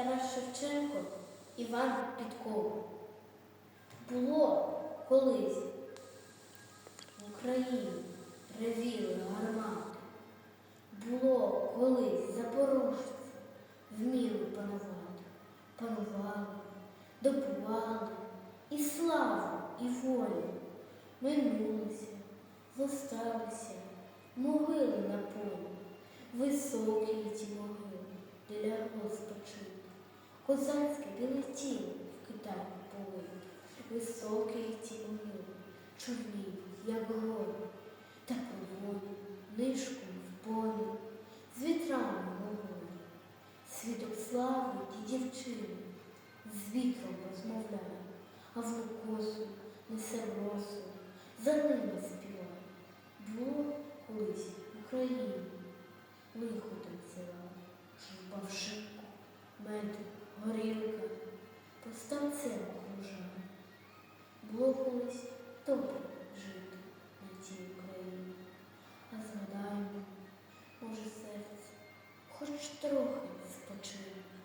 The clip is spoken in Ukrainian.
Тарас Шевченко, Іван Підкова. Було колись в Україні ревіли гармати. Було колись запорожці вміли панувати, панували, добували і славу, і волю минулися, зосталися, могили на полі, високі ті Козацьке біле тіло в Китаї полить, високі ті могили, чорні, як гори, та проводі, нишком в полі, з вітрами говорить. Свідок слави ті дівчини, з вітром розмовляє, а в косу несе росу, за ними співає. Було колись в Україні, лихо танцювала, журба в шибку, мед, горілка, повстанцем окружала. Було колись добре жити на цій Україні, а згадаємо, може серце, хоч трохи спочине.